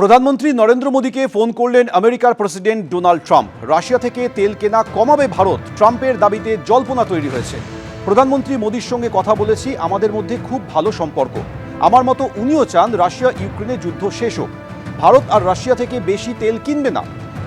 প্রধানমন্ত্রী নরেন্দ্র মোদীকে ফোন করলেন আমেরিকার প্রেসিডেন্ট ডোনাল্ড ট্রাম্প। রাশিয়া থেকে তেল কেনা কমাবে ভারত। ট্রাম্পের দাবিতে জল্পনা তৈরি হয়েছে। প্রধানমন্ত্রী মোদীর সঙ্গে কথা বলেছি, আমাদের মধ্যে খুব ভালো সম্পর্ক। আমার মতো উনিও চান রাশিয়া ইউক্রেনে যুদ্ধ শেষ হোক। ভারত আর রাশিয়া থেকে বেশি তেল কিনবে না।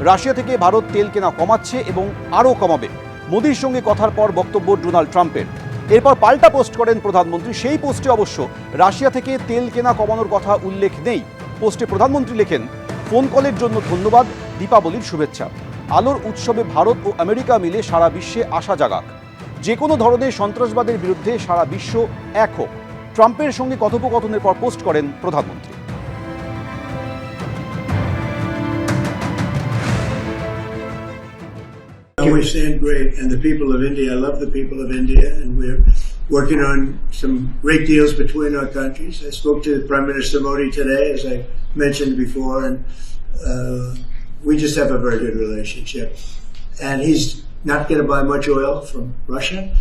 রাশিয়া থেকে ভারত তেল কেনা কমাচ্ছে এবং আরও কমাবে। মোদীর সঙ্গে কথার পর বক্তব্য ডোনাল্ড ট্রাম্পের। এরপর পাল্টা পোস্ট করেন প্রধানমন্ত্রী। সেই পোস্টে অবশ্য রাশিয়া থেকে তেল কেনা কমানোর কথা উল্লেখ নেই। পোস্টে প্রধানমন্ত্রী লেখেন ফোন কলের জন্য ধন্যবাদ দীপাবলির শুভেচ্ছা। আলোর উৎসবে ভারত ও আমেরিকা মিলে সারা বিশ্বে আশা জাগাক। যে কোনো ধরনের সন্ত্রাসবাদের বিরুদ্ধে সারা বিশ্ব এক হোক। ট্রাম্পের সঙ্গে কথোপকথনের পর পোস্ট করেন প্রধানমন্ত্রী। We stand great, and the people of India, I love the people of India, and we're working on some great deals between our countries. I spoke to Prime Minister Modi today, as I mentioned before, and uh, we just have a very good relationship. And he's not going to buy much oil from Russia.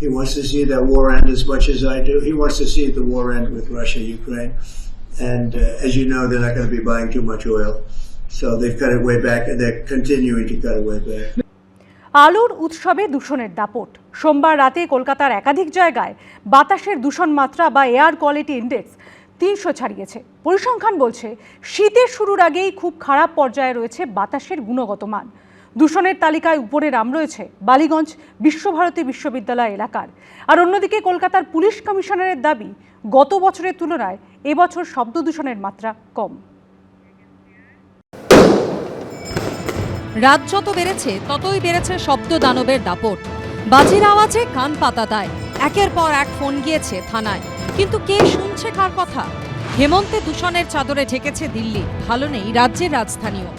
He wants to see that war end as much as I do. He wants to see the war end with Russia, Ukraine. And uh, as you know, they're not going to be buying too much oil. So they've cut it way back, and they're continuing to cut it way back. আলোর উৎসবে দূষণের দাপট। সোমবার রাতে কলকাতার একাধিক জায়গায় বাতাসের দূষণ মাত্রা বা এয়ার কোয়ালিটি ইন্ডেক্স তিনশো ছাড়িয়েছে। পরিসংখ্যান বলছে শীতের শুরুর আগেই খুব খারাপ পর্যায়ে রয়েছে বাতাসের গুণগত মান। দূষণের তালিকায় উপরে নাম রয়েছে বালিগঞ্জ বিশ্বভারতী বিশ্ববিদ্যালয় এলাকার। আর অন্যদিকে কলকাতার পুলিশ কমিশনারের দাবি, গত বছরের তুলনায় এবছর শব্দ দূষণের মাত্রা কম। রাত যত বেড়েছে, ততই বেড়েছে শব্দ দানবের দাপট। বাজির আওয়াজে কান পাতা দেয় একের পর এক ফোন গিয়েছে থানায়। কিন্তু কে শুনছে কার কথা? হেমন্তে দূষণের চাদরে ঢেকেছে দিল্লি। ভালো নেই রাজ্যের রাজধানীও।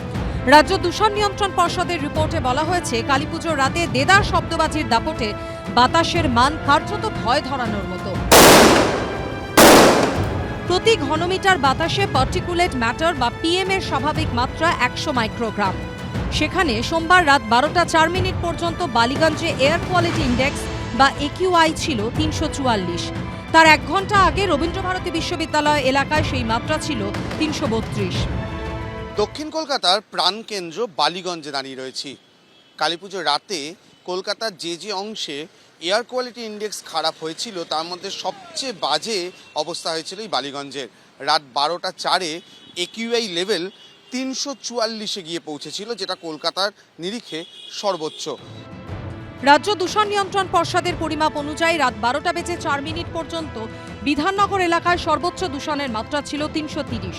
রাজ্য দূষণ নিয়ন্ত্রণ পর্ষদের রিপোর্টে বলা হয়েছে, কালীপুজোর রাতে দেদার শব্দবাজির দাপটে বাতাসের মান কার্যত ভয় ধরানোর মতো। প্রতি ঘনমিটার বাতাসে পার্টিকুলেট ম্যাটার বা পিএম এর স্বাভাবিক মাত্রা একশো মাইক্রোগ্রাম। সেখানে সোমবার রাত বারোটা চার মিনিট পর্যন্ত বালিগঞ্জে এয়ার কোয়ালিটি ইন্ডেক্স বা একিউআই ছিল তিনশো চুয়াল্লিশ। তার এক ঘণ্টা আগে রবীন্দ্রভারতী বিশ্ববিদ্যালয় এলাকায় সেই মাত্রা ছিল তিনশো বত্রিশ। দক্ষিণ কলকাতার প্রাণকেন্দ্র বালিগঞ্জে দাঁড়িয়ে রয়েছি। কালীপুজোর রাতে কলকাতার যে যে অংশে এয়ার কোয়ালিটি ইন্ডেক্স খারাপ হয়েছিল, তার মধ্যে সবচেয়ে বাজে অবস্থা হয়েছিল এই বালিগঞ্জের। রাত বারোটা চারে একিউআই লেভেল তিনশো চুয়াল্লিশে গিয়ে পৌঁছেছিল, যেটা কলকাতার নিরিখে সর্বোচ্চ। রাজ্য দূষণ নিয়ন্ত্রণ পর্ষদের পরিমাপ অনুযায়ী রাত বারোটা বেজে চার মিনিট পর্যন্ত বিধাননগর এলাকায় সর্বোচ্চ দূষণের মাত্রা ছিল তিনশো তিরিশ।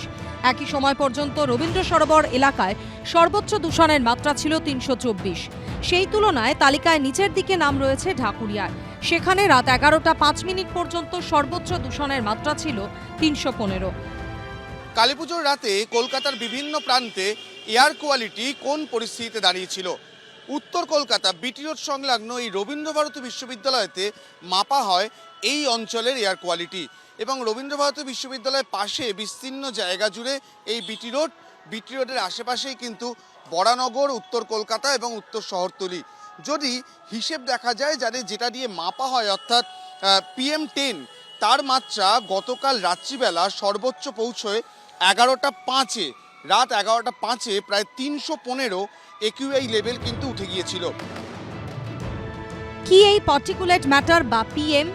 একই সময় পর্যন্ত রবীন্দ্র সরোবর এলাকায় সর্বোচ্চ দূষণের মাত্রা ছিল তিনশো চব্বিশ। সেই তুলনায় তালিকায় নিচের দিকে নাম রয়েছে ঢাকুরিয়ার সেখানে রাত এগারোটা পাঁচ মিনিট পর্যন্ত সর্বোচ্চ দূষণের মাত্রা ছিল তিনশো পনেরো। কালীপুজোর রাতে কলকাতার বিভিন্ন প্রান্তে এয়ার কোয়ালিটি কোন পরিস্থিতিতে দাঁড়িয়েছিল? উত্তর কলকাতা বিটি রোড সংলগ্ন এই রবীন্দ্রভারতী বিশ্ববিদ্যালয়তে মাপা হয় এই অঞ্চলের এয়ার কোয়ালিটি এবং রবীন্দ্রভারতী বিশ্ববিদ্যালয়ের পাশে বিস্তীর্ণ জায়গা জুড়ে এই বিটি রোড বিটি রোডের আশেপাশেই কিন্তু বরানগর, উত্তর কলকাতা এবং উত্তর শহরতলি। যদি হিসেব দেখা যায় যাদের যেটা দিয়ে মাপা হয় অর্থাৎ পিএম টেন তার মাত্রা গতকাল রাত্রিবেলা সর্বোচ্চ পৌঁছয় এগারোটা পাঁচে, রাত এগারোটা পাঁচে প্রায় তিনশো পনেরো একিউআই লেভেল কিন্তু উঠে গিয়েছিল। কি এই পার্টিকুলেট ম্যাটার বা পিএম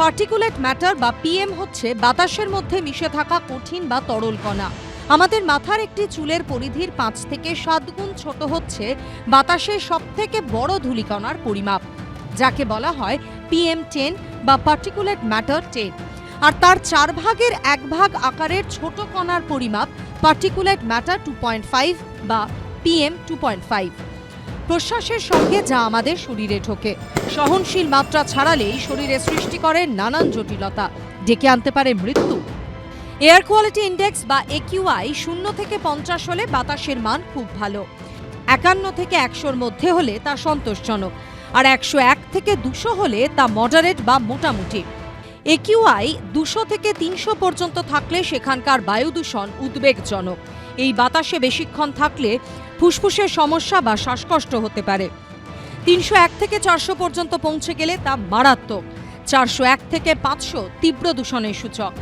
পার্টিকুলেট ম্যাটার বা পিএম হচ্ছে বাতাসের মধ্যে মিশে থাকা কঠিন বা তরল কণা আমাদের মাথার একটি চুলের পরিধির পাঁচ থেকে সাত গুণ ছোট হচ্ছে বাতাসের সব থেকে বড় ধূলিকণার পরিমাপ, যাকে বলা হয় পিএম টেন বা পার্টিকুলেট ম্যাটার টেন আর তার চার ভাগের এক ভাগ আকারের ছোট কণার পরিমাপ particulate matter two point five বা পিএম টু পয়েন্ট ফাইভ প্রশ্বাসের সঙ্গে যা আমাদের শরীরে ঢোকে। সহনশীল মাত্রা ছাড়ালেই শরীরে সৃষ্টি করে নানান জটিলতা। ডেকে আনতে পারে মৃত্যু। এয়ার কোয়ালিটি ইন্ডেক্স বা একিউআই শূন্য থেকে পঞ্চাশ হলে বাতাসের মান খুব ভালো। একান্ন থেকে একশোর মধ্যে হলে তা সন্তোষজনক। আর একশো এক থেকে দুশো হলে তা মডারেট বা মোটামুটি। একিউআই দুশো থেকে তিনশো পর্যন্ত থাকলে সেখানকার বায়ু দূষণ উদ্বেগজনক। এই বাতাসে বেশিক্ষণ থাকলে ফুসফুসের সমস্যা বা শ্বাসকষ্ট হতে পারে। তিনশো এক থেকে চারশো পর্যন্ত পৌঁছে গেলে তা মারাত্মক। চারশো এক থেকে পাঁচশো তীব্র দূষণের সূচক।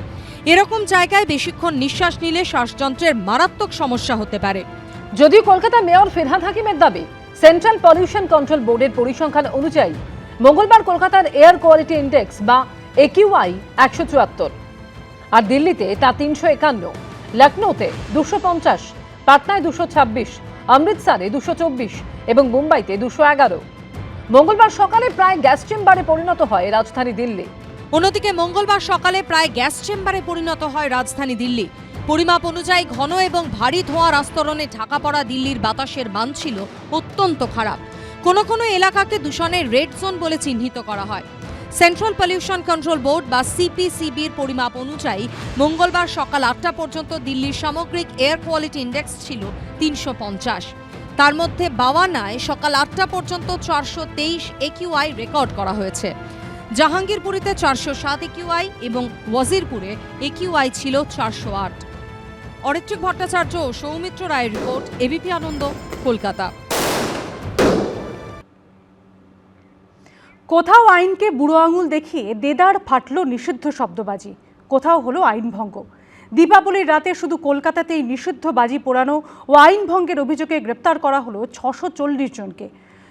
এরকম জায়গায় বেশিক্ষণ নিঃশ্বাস নিলে শ্বাসযন্ত্রের মারাত্মক সমস্যা হতে পারে। যদিও কলকাতা মেয়র ফিরহাদ হাকিমের দাবি, সেন্ট্রাল পলিউশন কন্ট্রোল বোর্ডের পরিসংখ্যান অনুযায়ী, মঙ্গলবার কলকাতার এয়ার কোয়ালিটি ইন্ডেক্স বা একিউআই একশো চুয়াত্তর। আর দিল্লিতে তা তিনশো একান্ন। লখনৌতে দুশো পঞ্চাশ। পাটনায় দুশো ছাব্বিশ। অমৃতসরে দুশো চব্বিশ। এবং মুম্বাইতে দুশো এগারো। মঙ্গলবার সকালে প্রায় গ্যাস চেম্বারে পরিণত হয় রাজধানী দিল্লি। অন্যদিকে মঙ্গলবার সকালে প্রায় গ্যাস চেম্বারে পরিণত হয় রাজধানী দিল্লি। পরিমাপ অনুযায়ী ঘন এবং ভারী ধোঁয়ার আস্তরণে ঢাকা পড়া দিল্লির বাতাসের মান ছিল অত্যন্ত খারাপ। কোনো কোনো এলাকাকে দূষণের রেড জোন বলে চিহ্নিত করা হয়। সেন্ট্রাল পলিউশন কন্ট্রোল বোর্ড বা সিপিসিবির পরিমাপ অনুযায়ী মঙ্গলবার সকাল আটটা পর্যন্ত দিল্লির সামগ্রিক এয়ার কোয়ালিটি ইন্ডেক্স ছিল তিনশো পঞ্চাশ। তার মধ্যে বাওয়ানায় সকাল আটটা পর্যন্ত চারশো তেইশ একিউআই রেকর্ড করা হয়েছে। জাহাঙ্গীরপুরীতে চারশো সাত একিউআই এবং ওয়াজিরপুরে একিউআই ছিল চারশো আট। অরিত্রিক ভট্টাচার্য ও সৌমিত্র রায়ের রিপোর্ট এবিপি আনন্দ, কলকাতা। কোথাও আইনকে বুড়ো আঙুল দেখিয়ে দেদার ফাটলো নিষিদ্ধ শব্দবাজি। কোথাও হলো আইন ভঙ্গ। দীপাবলির রাতে শুধু কলকাতাতেই নিষিদ্ধ বাজি পোড়ানো ও আইন ভঙ্গের অভিযোগে গ্রেপ্তার করা হলো ছশো চল্লিশ জনকে।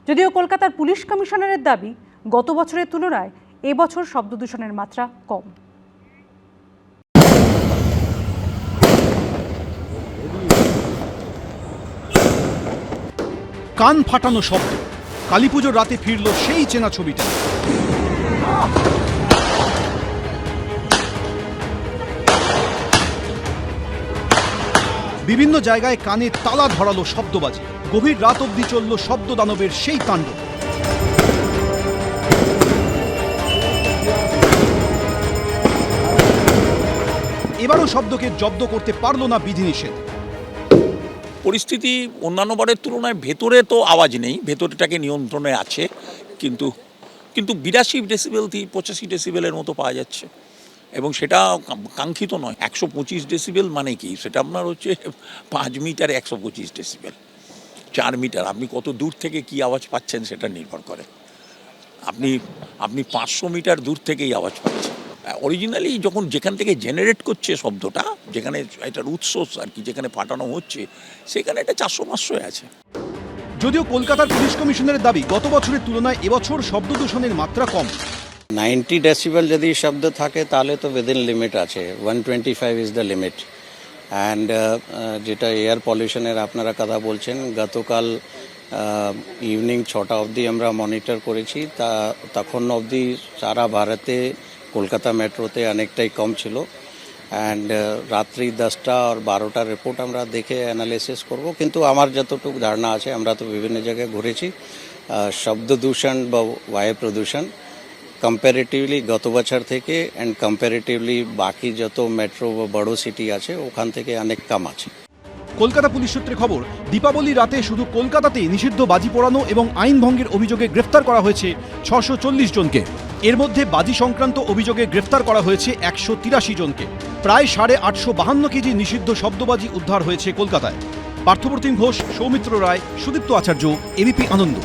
যদিও কলকাতার পুলিশ কমিশনারের দাবি, গত বছরের তুলনায় এবছর শব্দ দূষণের মাত্রা কম। কান ফাটানো শব্দ। কালীপুজোর রাতে ফিরল সেই চেনা ছবিটা। বিভিন্ন জায়গায় কানে তালা ধরালো শব্দবাজি। গভীর রাত অবধি চলল শব্দ দানবের সেই তাণ্ডব এবারও শব্দকে জব্দ করতে পারল না বিধিনিষেধ। পরিস্থিতি অন্যান্য বারের তুলনায় ভেতরে তো আওয়াজ নেই, ভেতরটাকে নিয়ন্ত্রণে আছে, কিন্তু কিন্তু বিরাশি ডেসিবেল থেকে পঁচাশি ডেসিবেলের মতো পাওয়া যাচ্ছে। এবং সেটা কাঙ্ক্ষিত নয়, একশো পঁচিশ ডেসিবেল মানে কি? সেটা আপনার হচ্ছে পাঁচ মিটার একশো পঁচিশ ডেসিবেল চার মিটার, আপনি কত দূর থেকে কি আওয়াজ পাচ্ছেন সেটা নির্ভর করে। আপনি আপনি পাঁচশো মিটার দূর থেকেই আওয়াজ পাচ্ছেন। অরিজিনালি যখন যেখান থেকে জেনারেট করছে শব্দটা যেখানে এটার উৎস আর কি যেখানে ফাটানো হচ্ছে সেখানে এটা চারশো পাঁচশোয় আছে। যদিও কলকাতার পুলিশ কমিশনের দাবি গত বছরের তুলনায় এবছর শব্দ দূষণের মাত্রা কম। নাইনটি ডেসিবেল যদি শব্দ থাকে তাহলে তো উইদিন লিমিট আছে। One twenty five is the limit and যেটা এয়ার পলিউশনের আপনারা কথা বলছেন গতকাল ইভিনিং ছটা অবধি আমরা মনিটর করেছি। তা তখন অবধি সারা ভারতে কলকাতা মেট্রোতে অনেকটাই কম ছিল। অ্যান্ড রাত্রি দশটা আর বারোটার রিপোর্ট আমরা দেখে অ্যানালিসিস করব। কিন্তু আমার যতটুকু ধারণা আছে, আমরা তো বিভিন্ন জায়গায় ঘুরেছি। শব্দ দূষণ বা বায়ু প্রদূষণ কম্পারেটিভলি গত বছর থেকে অ্যান্ড কম্পারেটিভলি বাকি যত মেট্রো বা বড় সিটি আছে, ওখান থেকে অনেক কম আছে। কলকাতা পুলিশ সূত্রে খবর, দীপাবলি রাতে শুধু কলকাতাতেই নিষিদ্ধ বাজি পোড়ানো এবং আইন ভঙ্গের অভিযোগে গ্রেফতার করা হয়েছে ছশো জনকে। এর মধ্যে বাজি সংক্রান্ত অভিযোগে গ্রেফতার করা হয়েছে একশো তিরাশি জনকে। প্রায় সাড়ে আটশো বাহান্ন কেজি নিষিদ্ধ শব্দবাজি উদ্ধার হয়েছে কলকাতায়। পার্থপ্রতিম ঘোষ, সৌমিত্র রায়, সুদীপ্ত আচার্য এবিপি আনন্দ।